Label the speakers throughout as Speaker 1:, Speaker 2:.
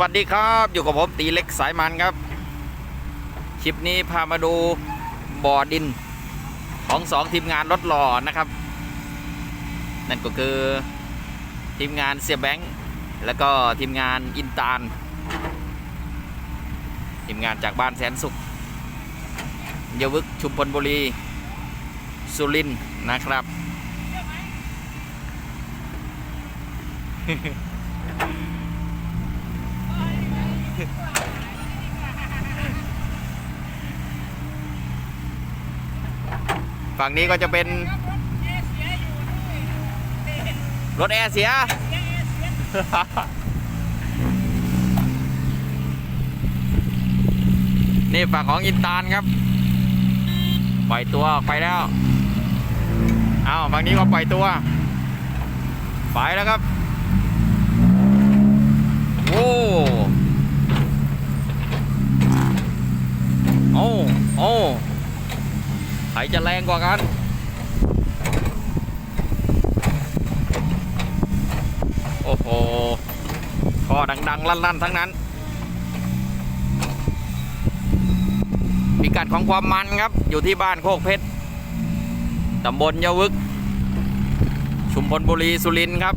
Speaker 1: วัสดีครับอยู่กับผมตีเล็กสายมันครับ คลิปนี้พามาดูบ่อดินของสองทีมงานรถหล่อนะครับ นั่นก็คือทีมงานเสียแบงค์แล้วก็ทีมงานอินตาลทีมงานจากบ้านแสนสุขเยวึกชุมพลบุรี สุรินนะครับ ฝั่งนี้ก็จะเป็น รถแอร์เสีย นี่ฝั่งของอินตาลครับ ปล่อยตัวออกไปแล้วอ้าวฝั่งนี้ก็ปล่อยตัว ไปแล้วครับ โอ้ โอ้โอ้ใครจะแรงกว่ากันโอ้โหก็ดังๆ ลั่น ๆ ทั้งนั้น พิกัดของความมันครับ อยู่ที่บ้านโคกเพชร ตำบลยะวึก ชุมพลบุรี สุรินครับ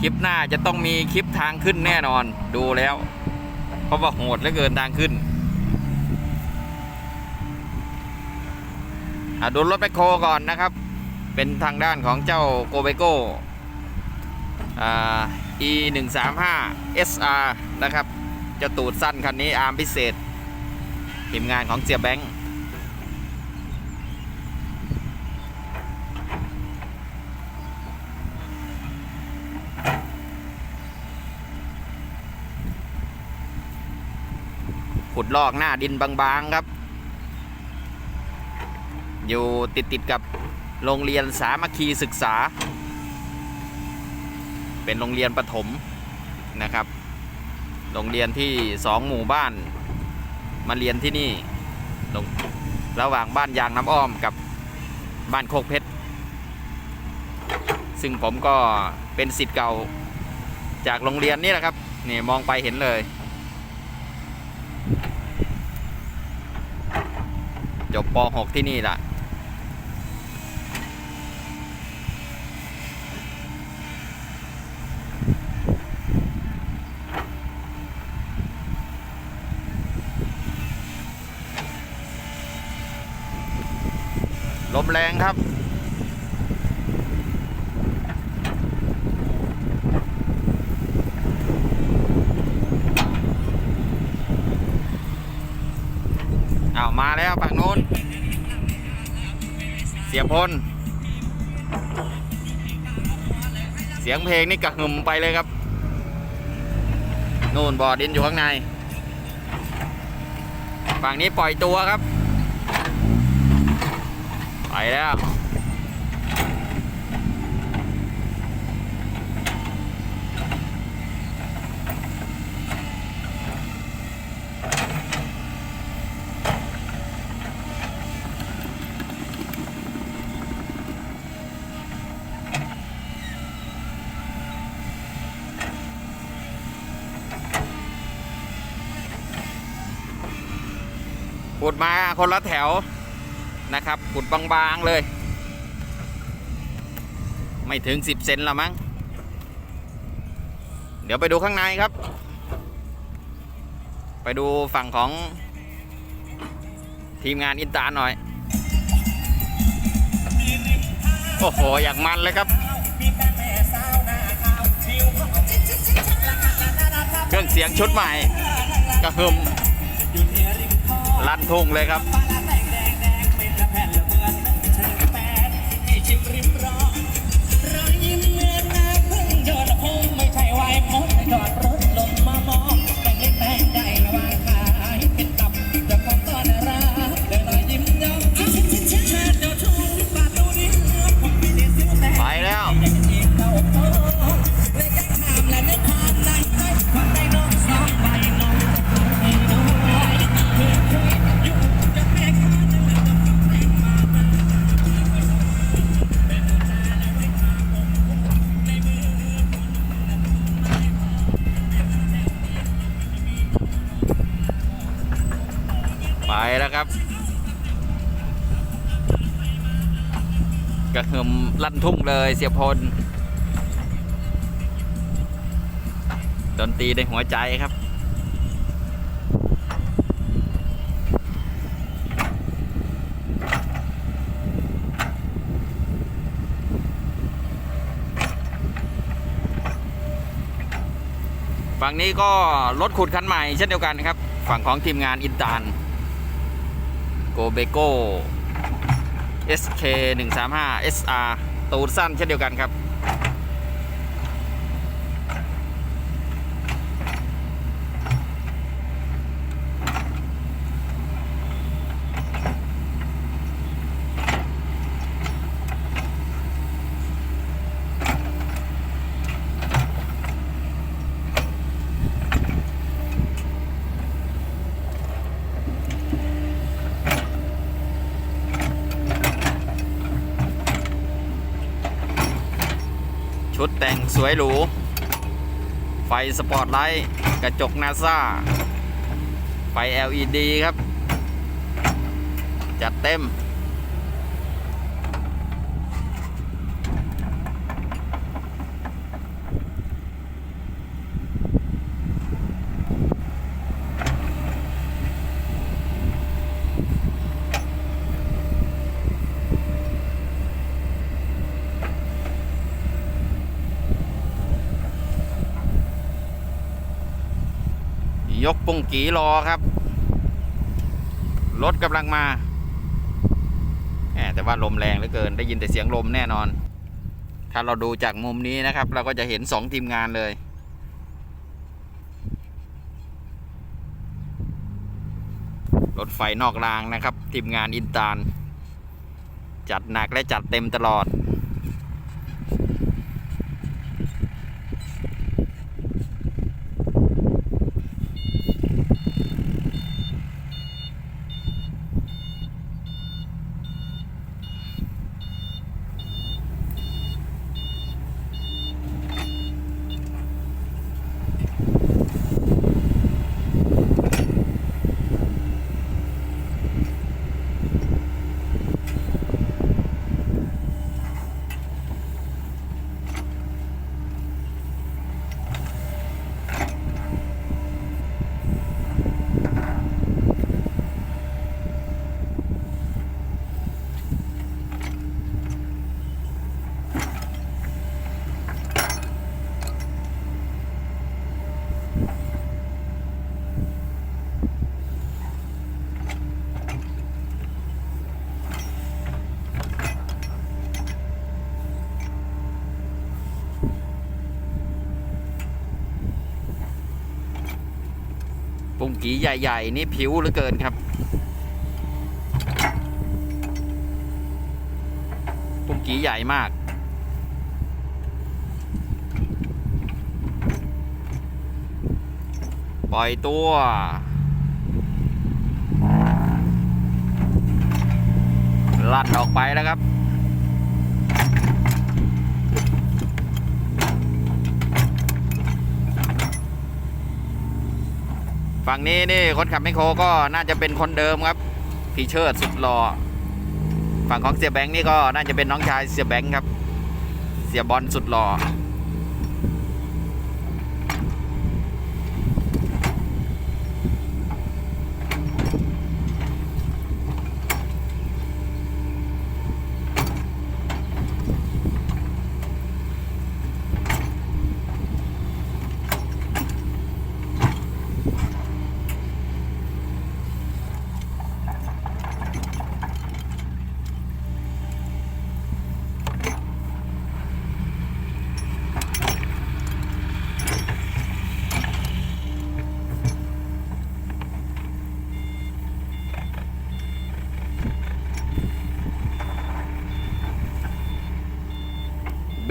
Speaker 1: คลิปหน้าจะต้องมีคลิปทางขึ้นแน่นอน ดูแล้ว เพราะว่าโหดเหลือเกินทางขึ้นอะดูรถแมคโคก่อนนะครับ เป็นทางด้านของเจ้าโกเบโก้อ่า e 1 3 5 sr นะครับเจ้าตูดสั้นคันนี้อาร์มพิเศษทีมงานของเสียแบงค์ ขุดลอกหน้าดินบางๆครับ อยู่ติดติดๆกับโรงเรียนสามัคคีศึกษา เป็นโรงเรียนประถมนะครับ โรงเรียนที่สองหมู่บ้านมาเรียนที่นี่ระหว่างบ้านยางน้ำอ้อมกับบ้านโคกเพชร ซึ่งผมก็เป็นสิทธิ์เก่าจากโรงเรียนนี่แหละครับ นี่มองไปเห็นเลย จบป .6 ที่นี่ล่ะ ลมแรงครับ อ้าวมาแล้ว ฝั่งนู้น เสียพลเสียงเพลงนี่กระหึ่มไปเลยครับ นู่นบ่อดินอยู่ข้างใน ฝั่งนี้ปล่อยตัวครับ ไปแล้ว มาคนละแถวนะครับขุดบางๆเลย ไม่ถึง 10 เซนละมั้ง เดี๋ยวไปดูข้างในครับ ไปดูฝั่งของทีมงานอินตาหน่อย โอ้โห อย่างมันเลยครับ เครื่องเสียงชุดใหม่กระหึ่ม ลั่นทุ่งเลยครับ ไปแล้วครับกระหึ่มลั่นทุ่งเลยเสียพลดนตรีในหัวใจครับฝั่งนี้ก็รถขุดคันใหม่เช่นเดียวกันครับ ฝั่งของทีมงานอินตาน โกเบโก้ SK 135 SR ตูดสั้นเช่นเดียวกันครับ ชุดแต่งสวยหรู ไฟสปอร์ตไลท์ กระจกนาซาไฟ LED ครับ จัดเต็ม ยกปุงกีรอครับ รถกำลังมาแหมแต่ว่าลมแรงเหลือเกินได้ยินแต่เสียงลมแน่นอน ถ้าเราดูจากมุมนี้นะครับ เราก็จะเห็นสองทีมงานเลย รถไฟนอกรางนะครับ ทีมงานอินตาลจัดหนักและจัดเต็มตลอด ปุ่งกีใหญ่ ๆ นี่ผิวเหลือเกินครับปุ่งกีใหญ่มาก ปล่อยตัวลั่นออกไปแล้วครับ ฝั่งนี้นี่คนขับไมโครก็น่าจะเป็นคนเดิมครับพีเชิดสุดหล่อฝั่งของเสียแบงค์นี่ก็น่าจะเป็นน้องชายเสียแบงค์ครับ เสียบอลสุดหล่อ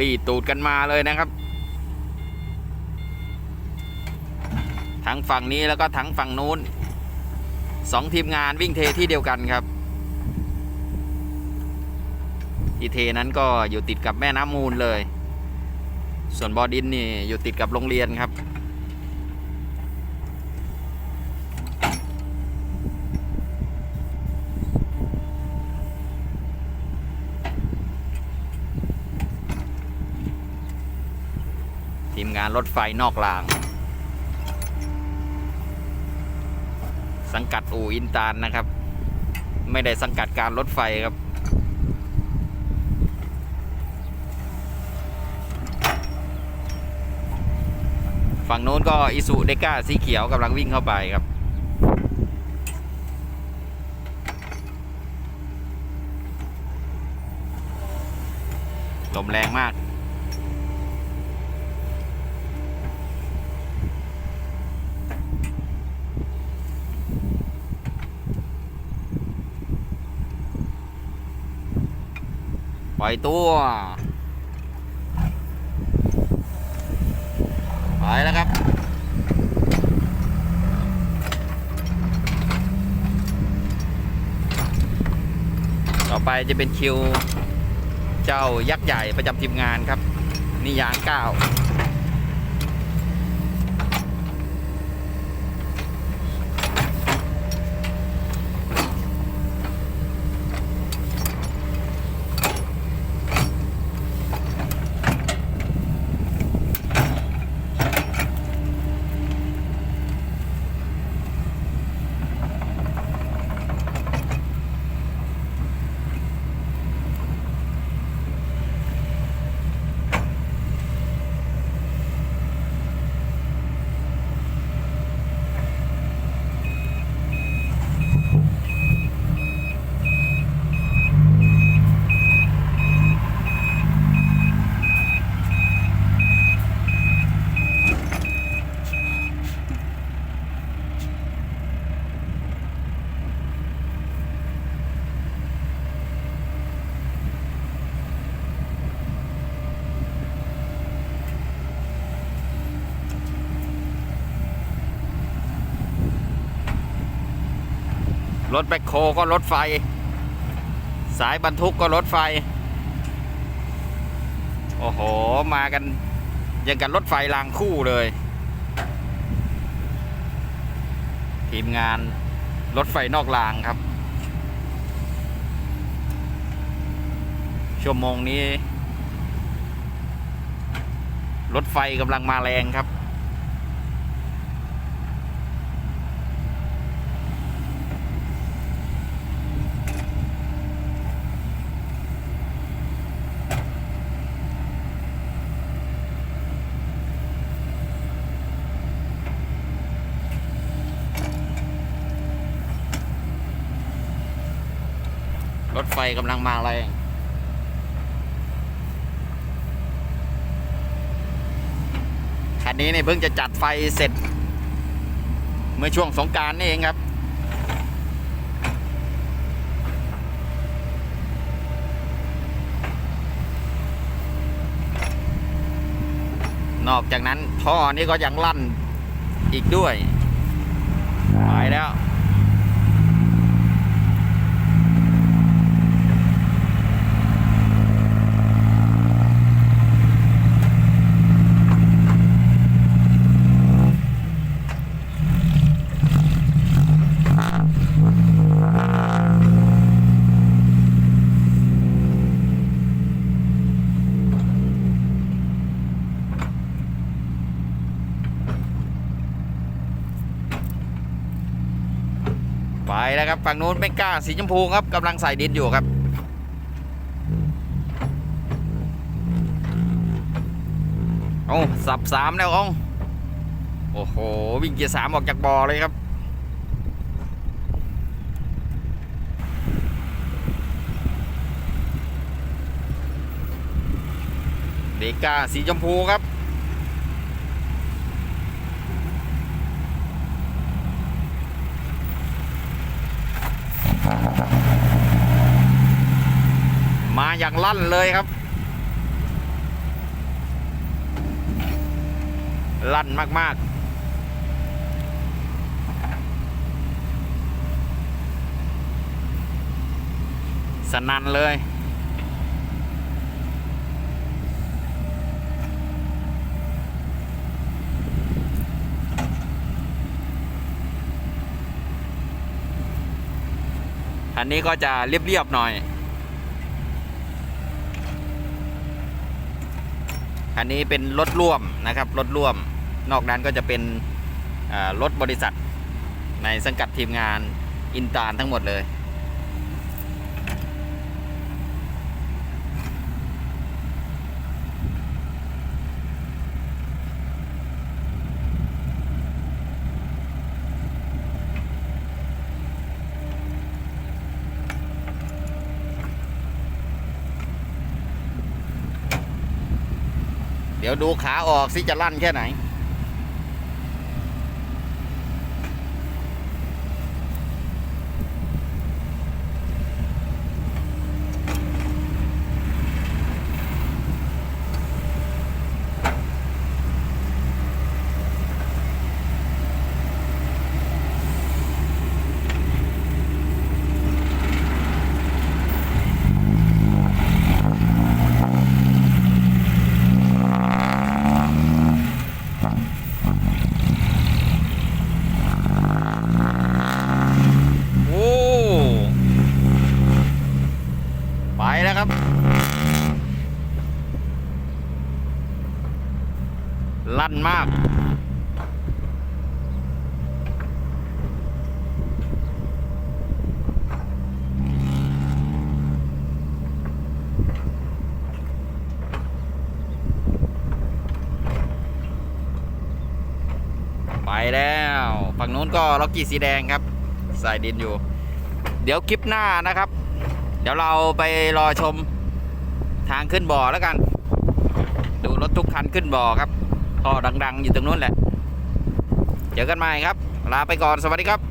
Speaker 1: บีตูดกันมาเลยนะครับ ทั้งฝั่งนี้แล้วก็ทั้งฝั่งนู้นสองทีมงานวิ่งเทที่เดียวกันครับที่เทนั้นก็อยู่ติดกับแม่น้ำมูลเลย ส่วนบอดินนี่อยู่ติดกับโรงเรียนครับ กานรถไฟนอกราง สังกัดอู่อินตาลนะครับ ไม่ได้สังกัดการรถไฟครับ ฝั่งโน้นก็อิสุเดก้าสีเขียวกำลังวิ่งเข้าไปครับลมแรงมาก ปล่อยตัว ไปแล้วครับ ต่อไปจะเป็นคิว เจ้ายักษ์ใหญ่ประจำทีมงานครับนิยางเก้า รถแบคโคก็รถไฟ สายบรรทุกก็รถไฟ โอ้โห มากันยังกันรถไฟรางคู่เลย ทีมงานรถไฟนอกรางครับ ชั่วโมงนี้ รถไฟกำลังมาแรงครับ กำลังมาแรงคันนี้เนี่ยเพิ่งจะจัดไฟเสร็จ เมื่อช่วงสงกรารนี่เองครับ นอกจากนั้นท่อนี้ก็ยังลั่นอีกด้วย ไปแล้ว แล้วครับฝั่งนู้นเป็นก้าสีชมพูครับกำลังใส่ดินอยู่ครับ เอาสับสามแล้วอาโอ้โห วิ่งเกียร์สามออกจากบ่อเลยครับเดก้าสีชมพูครับ มา อย่างลั่นเลยครับ ลั่นมากๆสนันเลย อันนี้ก็จะเรียบๆหน่อย คันนี้เป็นรถร่วมนะครับรถร่วม นอกนั้นก็จะเป็นรถบริษัทในสังกัดทีมงานอินตาลทั้งหมดเลย ดี๋ยวดูขาออกสิจะลั่นแค่ไหน โอ้ ไปแล้วครับ ลั่ นมากไปแล้วฝั่งนู้นก็ล็อกกี้สีแดงครับใส่ดินอยู่ เดี๋ยวคลิปหน้านะครับ เดี๋ยวเราไปรอชมทางขึ้นบ่อแล้วกัน ดูรถทุกคันขึ้นบ่อครับ ท่อดัง ๆ อยู่ตรงนู้นแหละ เจอกันใหม่ครับ ลาไปก่อนสวัสดีครับ